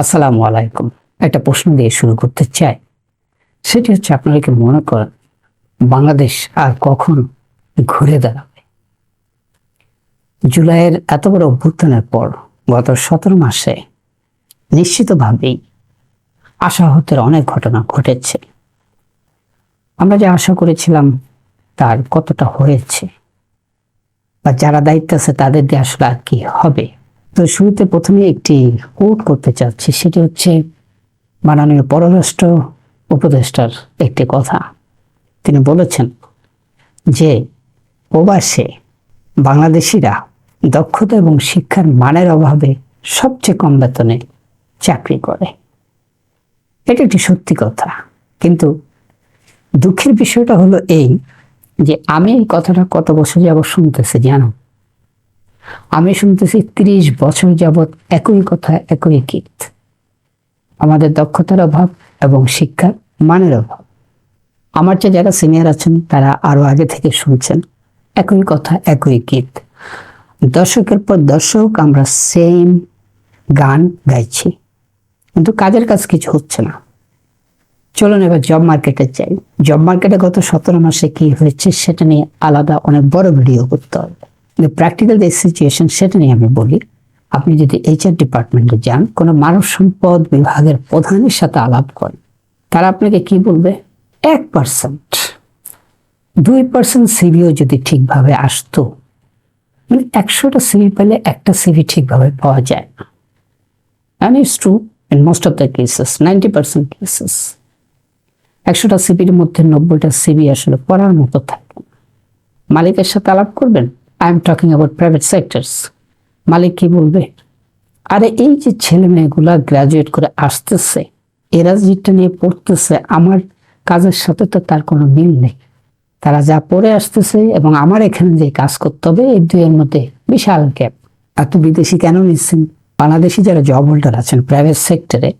আসসালামু আলাইকুম। একটা প্রশ্ন দিয়ে শুরু করতে চাই। সেটি হচ্ছে আপনারা কি মনে করেন, বাংলাদেশ আর কখন ঘুরে দাঁড়াবে? জুলাইয়ের এত বড় অভ্যুত্থানের পর গত সতেরো মাসে নিশ্চিতভাবেই আশাহতের অনেক ঘটনা ঘটেছে। আমরা যে আশা করেছিলাম তার কতটা হয়েছে বা যারা দায়িত্ব আছে তাদের দিয়ে আসলে আর কি হবে? তো শুরুতে প্রথমে একটি কোট করতে চাচ্ছি, সেটি হচ্ছে মাননীয় পররাষ্ট্র উপদেষ্টার একটি কথা। তিনি বলেছেন যে, প্রবাসে বাংলাদেশিরা দক্ষতা এবং শিক্ষার মানের অভাবে সবচেয়ে কম বেতনে চাকরি করে। এটা একটি সত্যি কথা, কিন্তু দুঃখের বিষয়টা হলো এই যে, আমি এই কথাটা কত বছর যাবৎ শুনতেছি, জানো? আমি শুনতেছি ত্রিশ বছর যাবৎ একই কথা, একই গীত। আমাদের দক্ষতার অভাব এবং শিক্ষার মানের অভাব। আমার চেয়ে যারা সিনিয়র আছেন, তারা আরও আগে থেকে শুনছেন, একই কথা, একই গীত। দর্শকের পর দর্শক, আমরা সেম গান গাইছি। কিন্তু কাজের কাজ কিছু হচ্ছে না। চলুন এবার জব মার্কেটে যাই। জব মার্কেটে গত সতেরো মাসে কি হয়েছে, সেটা নিয়ে আলাদা অনেক বড় ভিডিও করতে হবে। কিন্তু প্র্যাকটিক্যাল যে সিচুয়েশন সেটা নিয়ে আমি বলি। আপনি যদি এইচআর ডিপার্টমেন্টে যান, কোনো মানব সম্পদ বিভাগের প্রধানের সাথে আলাপ করেন, তারা আপনাকে কি বলবে? এক পার্সেন্ট দুই পার্সেন্ট সিভিও যদি ঠিকভাবে আসতো মানে একশোটা সিভি পেলে একটা সিভি ঠিকভাবে পাওয়া যায় না। And it's true in most of the cases ninety percent cases একশোটা সিভির মধ্যে নব্বইটা সিভি আসলে পড়ার মতো থাকে মালিকের সাথে আলাপ করবেন? I am talking about private sectors মালিক কি বলবে? আরে এই যে ছেলে মেয়েগুলা গ্রাজুয়েট করে আসতেছে এরা যেটা নিয়ে পড়তেছে, আমার কাজের সাথে তো তার কোনো মিল নেই। তারা যা পড়ে আসতেছে এবং আমার এখানে যে কাজ করতে হবে, এই দুইয়ের মধ্যে বিশাল গ্যাপ এত বিদেশি কেন নিচ্ছেন? বাংলাদেশি যারা জব হোল্ডার আছেন প্রাইভেট সেক্টরে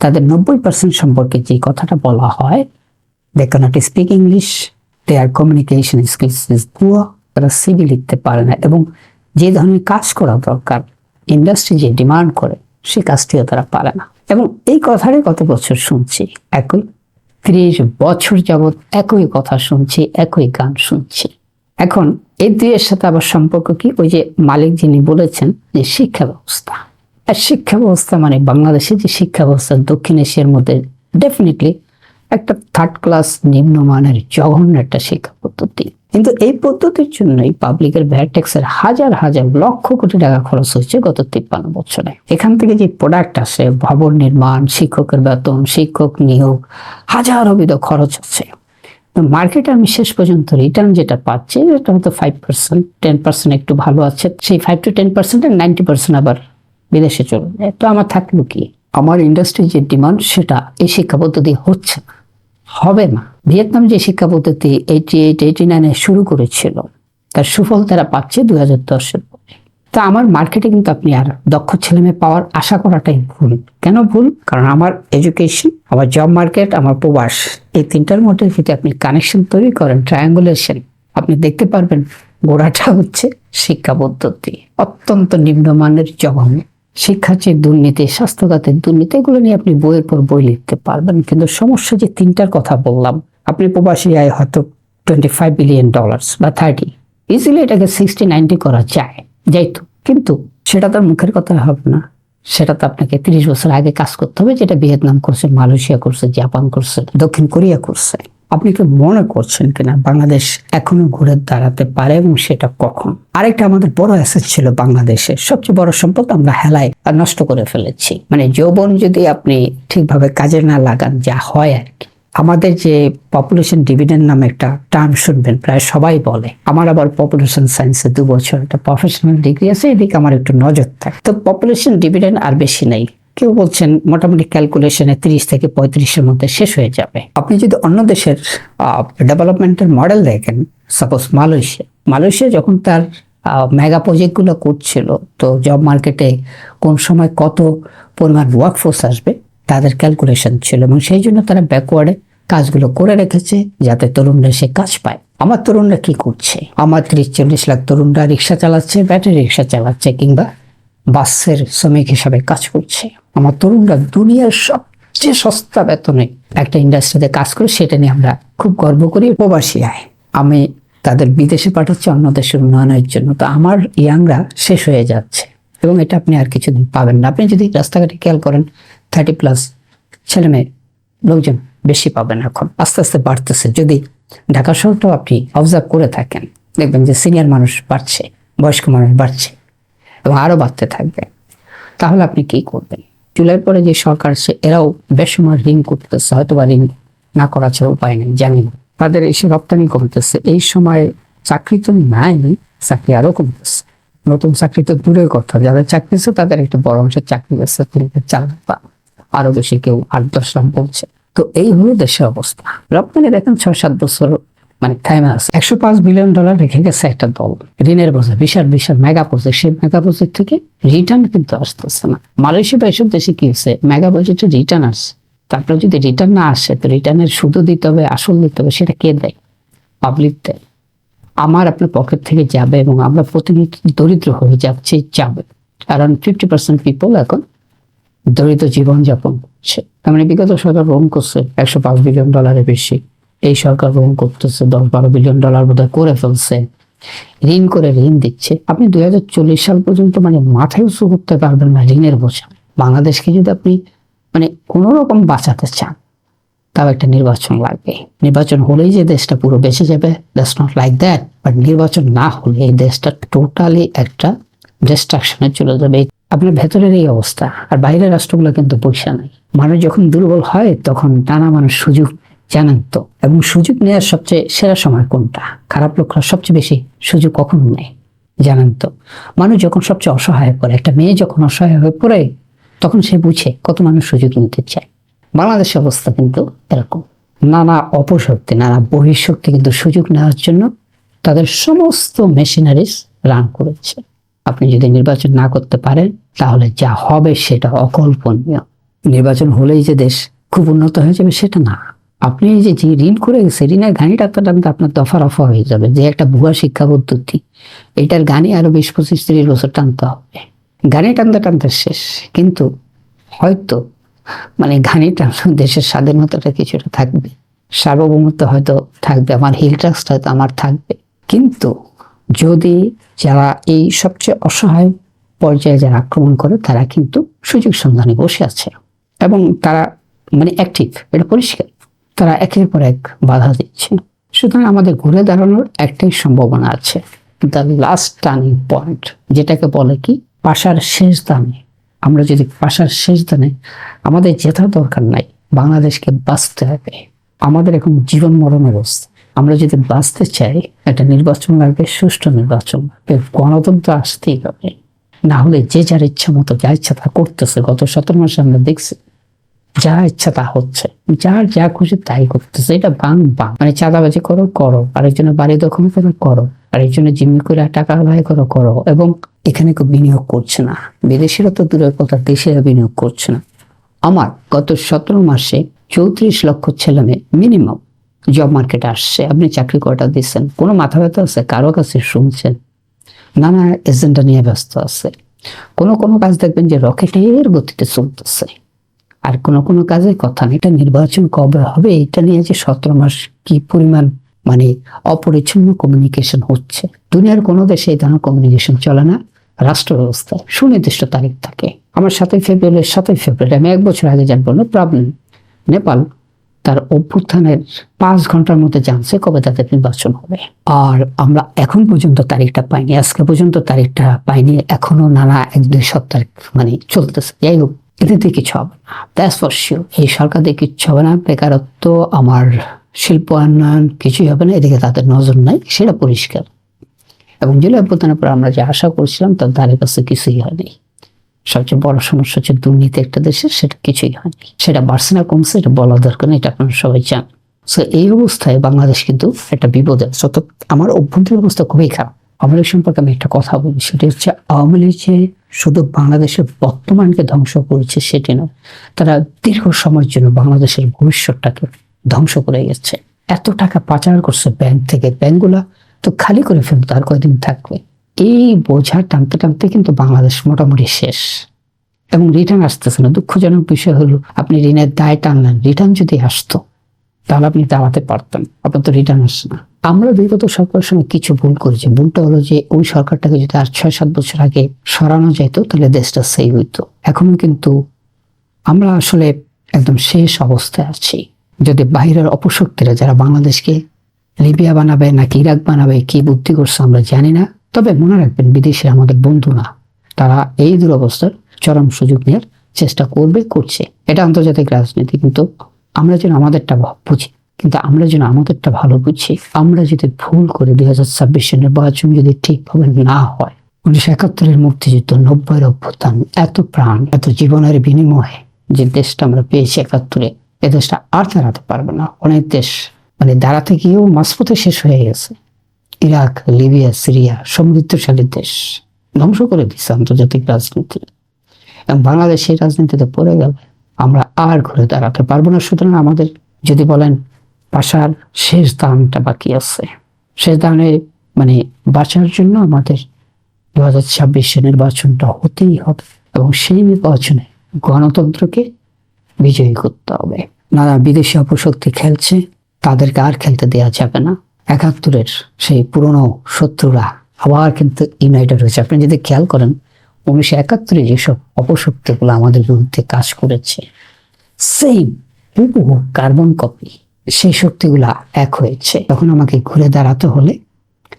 তাদের নব্বই পার্সেন্ট সম্পর্কে যে কথাটা বলা হয় they can't speak English their communication skills is poor তারা সিভি লিখতে পারে না এবং যে ধরনের কাজ করা দরকার ইন্ডাস্ট্রি যে ডিমান্ড করে, সে কাজটিও তারা পারে না। এবং এই কথাটাই কত বছর শুনছি, একই ত্রিশ বছর যাবৎ একই কথা শুনছি, একই গান শুনছি। এখন এই দুইয়ের সাথে আবার সম্পর্ক কি? ওই যে মালিক যিনি বলেছেন যে শিক্ষা ব্যবস্থা। আর শিক্ষা ব্যবস্থা মানে বাংলাদেশের যে শিক্ষা ব্যবস্থা, দক্ষিণ এশিয়ার মধ্যে ডেফিনেটলি একটা থার্ড ক্লাস নিম্নমানের জঘন্য একটা শিক্ষা পদ্ধতি। কিন্তু এই পদ্ধতির জন্যই পাবলিকের ভ্যাট ট্যাক্সের হাজার হাজার লক্ষ কোটি টাকা খরচ হয়েছে গত তিপ্পান্ন বছরে। এখান থেকে যে প্রোডাক্ট আসে, ভবন নির্মাণ, শিক্ষকের বেতন, শিক্ষক নিয়োগ, হাজার অবিধ খরচ আছে মার্কেটে আমি শেষ পর্যন্ত রিটার্ন যেটা পাচ্ছি, সেটা হয়তো ফাইভ পার্সেন্ট টেন পার্সেন্ট একটু ভালো আছে। সেই five two ten percent ninety percent আবার বিদেশে চলে যায়। তো আমার থাকল কি? আমার ইন্ডাস্ট্রির যে ডিমান্ড সেটা এই শিক্ষা পদ্ধতি হচ্ছে না। হবে না। ভিয়েতনাম যে শিক্ষা পদ্ধতি এইটি এইট এইটি নাইনে শুরু করেছিল, তার সুফল তারা পাচ্ছে দুই হাজার দশের পরে। তা আমার মার্কেটে কিন্তু আপনি আর দক্ষ ছেলে মেয়ে পাওয়ার আশা করাটাই ভুল। কেন ভুল? কারণ আমার এডুকেশন আমার জব মার্কেট আমার প্রবাস, এই তিনটার মধ্যে যদি আপনি কানেকশন তৈরি করেন ট্রায়াঙ্গুলেশন আপনি দেখতে পারবেন গোড়াটা হচ্ছে শিক্ষা পদ্ধতি। অত্যন্ত নিম্নমানের জঘন্য শিক্ষার যে দুর্নীতি, স্বাস্থ্যখাতের দুর্নীতি, এগুলো নিয়ে আপনি বইয়ের পর বই লিখতে পারবেন। কিন্তু সমস্যা যে তিনটার কথা বললাম, আপনি প্রবাসী আয় হয়তো টোয়েন্টি ফাইভ বিলিয়ন ডলার্স বা থার্টি ইজিলি এটাকে সিক্সটি নাইনটি করা যায়। যাইতো কিন্তু সেটা তার মুখের কথা হবে না। সেটা তো আপনাকে তিরিশ বছর আগে কাজ করতে হবে, যেটা ভিয়েতনাম করছে, মালয়েশিয়া করছে, জাপান করছে, দক্ষিণ কোরিয়া করছে। আপনি কি মনে করছেন কিনা বাংলাদেশ এখনও ঘুরে দাঁড়াতে পারে এবং সেটা কখন? আরেকটা আমাদের বড় অ্যাসেট ছিল বাংলাদেশের সবচেয়ে বড় সম্পদ আমরা হেলায় নষ্ট করে ফেলেছি। মানে যৌবন যদি আপনি ঠিকভাবে কাজে না লাগান, যা হয় আর কি। আমাদের যে পপুলেশন ডিভিডেন্ড নামে একটা টার্ম শুনবেন, প্রায় সবাই বলে। আমার আবার পপুলেশন সায়েন্সে দু বছর একটা প্রফেশনাল ডিগ্রি আছে, এদিকে আমার একটু নজর থাকে। তো পপুলেশন ডিভিডেন্ড আর বেশি নেই। কেউ বলছেন মোটামুটি ক্যালকুলেশনে তিরিশ থেকে পঁয়ত্রিশের মধ্যে শেষ হয়ে যাবে। আপনি যদি অন্য দেশের ডেভেলপমেন্টের মডেল দেখেন সাপোজ মালয়েশিয়া। মালয়েশিয়া যখন তার মেগা প্রজেক্টগুলো করছিল, তো জব মার্কেটে কোন সময় কত পরিমাণ ওয়ার্কফোর্স আসবে, তাদের ক্যালকুলেশন ছিল এবং সেই জন্য তারা ব্যাকওয়ার্ডে কাজগুলো করে রেখেছে, যাতে তরুণরা সে কাজ পায়। আমার তরুণরা কি করছে? আমার ত্রিশ, চল্লিশ লাখ তরুণরা রিক্সা চালাচ্ছে ব্যাটারি রিক্সা চালাচ্ছে কিংবা বাসের শ্রমিক হিসাবে কাজ করছে। আমার তরুণরা দুনিয়ার সবচেয়ে সস্তা বেতনে একটা ইন্ডাস্ট্রিতে কাজ করে, সেটা নিয়ে আমরা খুব গর্ব করি। প্রবাসী আয়। আমি তাদের বিদেশে পাঠাচ্ছি, অন্য দেশের উন্নয়নের জন্য। তো আমার ইয়াংরা শেষ হয়ে যাচ্ছে। এবং এটা আপনি আর কিছুদিন পাবেন না। আপনি যদি রাস্তাঘাটে খেয়াল করেন থার্টি প্লাস ছেলে মেয়ে লোকজন বেশি পাবেন এখন। আস্তে আস্তে বাড়তেছে। যদি ঢাকা শহরটাও আপনি অবজার্ভ করে থাকেন, দেখবেন যে সিনিয়র মানুষ বাড়ছে, বয়স্ক মানুষ বাড়ছে। এবং আরও বাড়তে থাকবে। তাহলে আপনি কি করবেন? জুলাইয়ের পরে যে সরকার সে এরাও বেসময় ঋণ করতেছে হয়তো বা ঋণ না করা ছাড়া উপায় নেই, জানি তাদের এসে রপ্তানি করতেছে। এই সময় চাকরি তো নাই, চাকরি আরও কমতেছে। নতুন চাকরি তো দূরের কথা, যাদের চাকরি আছে, তাদের একটা বড় অংশের চাকরি আছে চার বা আরও বেশি কেউ আট দশ লাখ বলছে। তো এই হলো দেশের অবস্থা। রপ্তানি দেখেন ছয় সাত বছর মানে টাইম আছে। একশো পাঁচ বিলিয়ন ডলার রেখে গেছে একটা দল। ঋণের বোঝা, বিশাল বিশাল মেগা প্রজেক্ট সেই মেগা প্রজেক্ট থেকে রিটার্ন কিন্তু আসতেছে না। মালয়েশিয়া বা এসব দেশে কি হচ্ছে মেগা প্রজেক্টে রিটার্ন আসছে। তারপরে যদি রিটার্ন না আসে, তো রিটার্নের সুদও দিতে হবে, আসল দিতে হবে, সেটা কে দেয়? পাবলিক দেয়। আমার আপনার পকেট থেকে যাবে এবং আমরা প্রতিনিয়ত দরিদ্র হয়ে যাচ্ছে, যাবে। কারণ ফিফটি পার্সেন্ট পিপল এখন দরিদ্র জীবনযাপন করছে। তার মানে বিগত সরকার রোম করছে একশো পাঁচ বিলিয়ন ডলারের বেশি। এই সরকার রোম করতেছে, দশ বারো বিলিয়ন ডলার বোধহয় করে ফেলছে। ঋণ করে ঋণ দিচ্ছে। আপনি দুই হাজার চল্লিশ সাল পর্যন্ত মানে মাথায় উঁচু করতে পারবেন না ঋণের বোঝা। বাংলাদেশকে যদি আপনি মানে কোনো রকম বাঁচাতে চান, তাও একটা নির্বাচন লাগবে। নির্বাচন হলেই যে দেশটা পুরো বেঁচে যাবে that's not like that but নির্বাচন না হলে এই দেশটা টোটালি একটা ডিস্ট্রাকশনে চলে যাবে। আপনার ভেতরের এই অবস্থা, আর বাইরের রাষ্ট্রগুলো কিন্তু পয়সা নেই। মানুষ যখন দুর্বল হয়, তখন নানা মানুষ সুযোগ জানেন তো এবং সুযোগ নেওয়ার সবচেয়ে সেরা সময় কোনটা? খারাপ লোকরা সবচেয়ে বেশি সুযোগ কখন নেয়? জানেন তো মানুষ যখন সবচেয়ে অসহায় পড়ে, একটা মেয়ে যখন অসহায় হয়ে পড়ে, তখন সে বুঝে কত মানুষ সুযোগ নিতে চায়। বাংলাদেশের অবস্থা কিন্তু এরকম। নানা অপশক্তি, নানা বহিঃশক্তি কিন্তু সুযোগ নেওয়ার জন্য তাদের সমস্ত মেশিনারিজ রান করেছে। আপনি যদি নির্বাচন না করতে পারেন, তাহলে যা হবে সেটা অকল্পনীয়। নির্বাচন হলেই যে দেশ খুব উন্নত হয়ে যাবে, সেটা না। আপনি যে যে ঋণ করে গেছে ঋণের গানি টানতে টানতে আপনার দফা রফা হয়ে যাবে, যে একটা ভুয়া শিক্ষা পদ্ধতি। এটার গানে আরও বিশ পঁচিশ তিরিশ বছর টানতে হবে। গানি টানতে টানতে শেষ। কিন্তু হয়তো মানে ঘানি টানলে দেশের স্বাধীনতাটা কিছুটা থাকবে। সার্বভৌমত্ব হয়তো থাকবে, আমার হিল ট্রাস্ট হয়তো আমার থাকবে। কিন্তু যদি যারা এই সবচেয়ে অসহায় পর্যায়ে যারা আক্রমণ করে, তারা কিন্তু সুযোগ সন্ধানে বসে আছে। এবং তারা মানে অ্যাক্টিভ এটা পরিষ্কার। তারা একের পর এক বাধা দিচ্ছে। সুতরাং আমাদের ঘুরে দাঁড়ানোর একটাই সম্ভাবনা আছে। দ্য লাস্ট টার্নিং পয়েন্ট যেটাকে বলে কি? পাশার শেষ দানে। আমরা যদি পাশার শেষ দানে আমাদের জেতার দরকার নাই, বাংলাদেশকে বাঁচতে হবে। আমাদের এখন জীবন মরণ অবস্থা। আমরা যদি বাঁচতে চাই, একটা নির্বাচন লাগবে, সুষ্ঠু নির্বাচন লাগবে, গণতন্ত্র আসতেই হবে। না হলে যে যার ইচ্ছা মতো যা ইচ্ছা তা করতেছে। গত সতেরো মাসে আমরা দেখছি যা ইচ্ছা তা হচ্ছে। যার যা খুশি তাই করতেছে। এটা বাং বাং। মানে চাঁদাবাজি করো করো। আরেকজনের বাড়ি দখল করে করো। আরেকজনের জিম্মি করে টাকা আদায় করো করো। এবং এখানে কেউ বিনিয়োগ করছে না। বিদেশিরা তো দূরের কথা, দেশেরা বিনিয়োগ করছে না। আমার গত সতেরো মাসে চৌত্রিশ লক্ষ ছেলে মেয়ে মিনিমাম জব মার্কেটে আসছে। আপনি চাকরি কটা দিচ্ছেন। কোনো মাথা ব্যথা আছে? কারও কাছে শুনছেন? নানা এজেন্ডা নিয়ে ব্যস্ত আছে। কোনো কোনো কাজ দেখবেন যে রকেটের গতিতে চলতেছে। আর কোনো কোনো কাজে কথা নেই। এটা নির্বাচন কবে হবে, এটা নিয়ে যে সতেরো মাস কি পরিমাণ মানে অপরিচ্ছন্ন কমিউনিকেশন হচ্ছে। দুনিয়ার কোনো দেশে এই ধরনের কমিউনিকেশন চলে না। রাষ্ট্র ব্যবস্থায় সুনির্দিষ্ট তারিখ থাকে। আমার সাতই ফেব্রুয়ারি সাতই ফেব্রুয়ারি, আমি এক বছর আগে জানব না প্রবলেম নেপাল তার অভ্যুত্থানের পাঁচ ঘণ্টার মধ্যে জানছে কবে তাদের নির্বাচন হবে। আর আমরা এখন পর্যন্ত তারিখটা পাইনি, আজকে পর্যন্ত তারিখটা পাইনি, এখনও নানা এক দুই সপ্তাহ মানে চলতেছে। যাই হোক এতে কিছু হবে না। দ্যাটস ফর শিওর এই সরকার দিয়ে কিচ্ছু হবে না। বেকারত্ব, আমার শিল্প উন্নয়ন কিছুই হবে না। এদিকে তাদের নজর নাই, সেটা পরিষ্কার। এবং জেলা অভ্যুত্থানের পর আমরা যে আশা করছিলাম, তার ধারে কাছে কিছুই হয়নি। সবচেয়ে বড় সমস্যা হচ্ছে দুর্নীতি একটা দেশের সেটা কিছুই হয়নি। সেটা বাড়ছে না, কমছে, এটা বলা দরকার নেই, এটা আপনারা সবাই চান সো এই অবস্থায় বাংলাদেশ কিন্তু একটা বিপদে আছে। তো আমার অভ্যন্তরীণ অবস্থা খুবই খারাপ। আওয়ামী লীগ সম্পর্কে আমি একটা কথা বলি, সেটা হচ্ছে আওয়ামী লীগ যে শুধু বাংলাদেশের বর্তমানকে ধ্বংস করেছে সেটি নয়, তারা দীর্ঘ সময়ের জন্য বাংলাদেশের ভবিষ্যৎটাকে ধ্বংস করে গেছে। এত টাকা পাচার করছে ব্যাংক থেকে, ব্যাংকগুলা তো খালি করে ফেলতো আর কয়দিন থাকবে। এই বোঝা টানতে টানতে কিন্তু বাংলাদেশ মোটামুটি শেষ। এবং রিটার্ন আসতেছে না। দুঃখজনক বিষয় হলো, আপনি ঋণের দায় টানলেন রিটার্ন যদি আসতো, তাহলে আপনি দাঁড়াতে পারতেন। আপনার তো রিটার্ন আসছে না। আমরা বিগত সরকারের সঙ্গে কিছু ভুল করেছি। ভুলটা হলো যে ওই সরকারটাকে যদি আর ছয়, সাত বছর আগে সরানো যেত তাহলে দেশটা সেই হইতো। এখনও কিন্তু আমরা আসলে একদম শেষ অবস্থায় আছি। যদি বাইরের অপশক্তিরা যারা বাংলাদেশকে লিবিয়া বানাবে নাকি ইরাক বানাবে, কি বুদ্ধি করছে আমরা জানি না। তবে মনে রাখবেন বিদেশে আমাদের বন্ধু না। তারা এই দুরবস্থার চরম সুযোগ নেওয়ার চেষ্টা করবে, করছে। এটা আন্তর্জাতিক রাজনীতি, কিন্তু আমরা যেন আমাদেরটা বুঝি। কিন্তু আমরা যেন আমাদেরটা ভালো বুঝি, আমরা যদি ভুল করে দুই হাজার ছাব্বিশ সালের নির্বাচন যদি ঠিকভাবে না হয়, উনিশশো একাত্তরের মুক্তিযুদ্ধ, নব্বইয়ের অভ্যুত্থান, এত প্রাণ, এত জীবনের বিনিময়ে যে দেশটা আমরা পেয়েছি একাত্তরে, এ দেশটা আর দাঁড়াতে পারবে না। অনেক দেশ মানে দাঁড়াতে গিয়েও মাঝপথে শেষ হয়ে গেছে। ইরাক, লিবিয়া, সিরিয়া, সমৃদ্ধশালী দেশ, ধ্বংস করে দিচ্ছে আন্তর্জাতিক রাজনীতি। এবং বাংলাদেশ সেই রাজনীতিতে পড়ে গেল আমরা আর ঘুরে দাঁড়াতে পারব না। সুতরাং আমাদের যদি বলেন বাসার শেষ দানটা বাকি আছে। শেষ দানে মানে বাঁচার জন্য আমাদের দু হাজার ছাব্বিশে নির্বাচনটা হতেই হবে এবং সেই নির্বাচনে গণতন্ত্রকে বিজয়ী করতে হবে। নানা বিদেশি অপশক্তি খেলছে, তাদেরকে আর খেলতে দেওয়া যাবে না। একাত্তরের সেই পুরনো শত্রুরা আবার কিন্তু ইউনাইটেড হয়েছে। আপনি যদি খেয়াল করেন, উনিশশো একাত্তরে যেসব অপশক্তিগুলো আমাদের বিরুদ্ধে কাজ করেছে সেম হুবহু কার্বন কপি সেই শক্তিগুলা এক হয়েছে। তখন আমাকে ঘুরে দাঁড়াতে হলে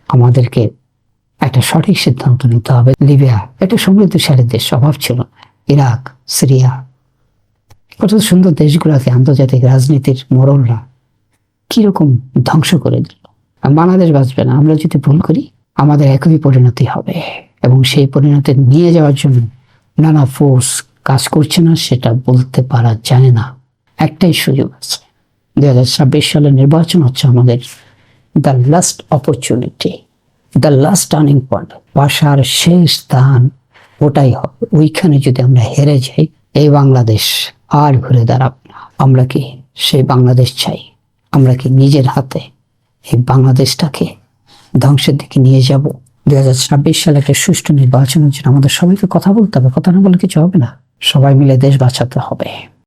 আমাদেরকে একটা সঠিক সিদ্ধান্ত নিতে হবে। লিবিয়া একটা সমৃদ্ধশালী দেশ, অভাব ছিল ইরাক, সিরিয়া, কত সুন্দর দেশগুলোকে আন্তর্জাতিক রাজনীতির মোড়লরা কীরকম ধ্বংস করে দিল। বাংলাদেশ বাঁচবে না। আমরা যদি ভুল করি, আমাদের একই পরিণতি হবে। এবং সেই পরিণতি নিয়ে যাওয়ার জন্য নানা ফোর্স কাজ করছে না, সেটা বলতে পারা যায় না। একটাই সুযোগ আছে। দুই হাজার ছাব্বিশ সালের নির্বাচন হচ্ছে আমাদের the last opportunity the last turning point বাসার শেষ স্থান ওটাই হবে। ওইখানে যদি আমরা হেরে যাই, এই বাংলাদেশ আর ঘুরে দাঁড়াবে না। আমরা কি সেই বাংলাদেশ চাই? আমরা কি নিজের হাতে এই বাংলাদেশটাকে ধ্বংসের দিকে নিয়ে যাব? দুই হাজার ছাব্বিশ সালে একটা সুষ্ঠু নির্বাচনের জন্য আমাদের সবাইকে কথা বলতে হবে, কথা না বলে কিছু হবে না। সবাই মিলে দেশ বাঁচাতে হবে।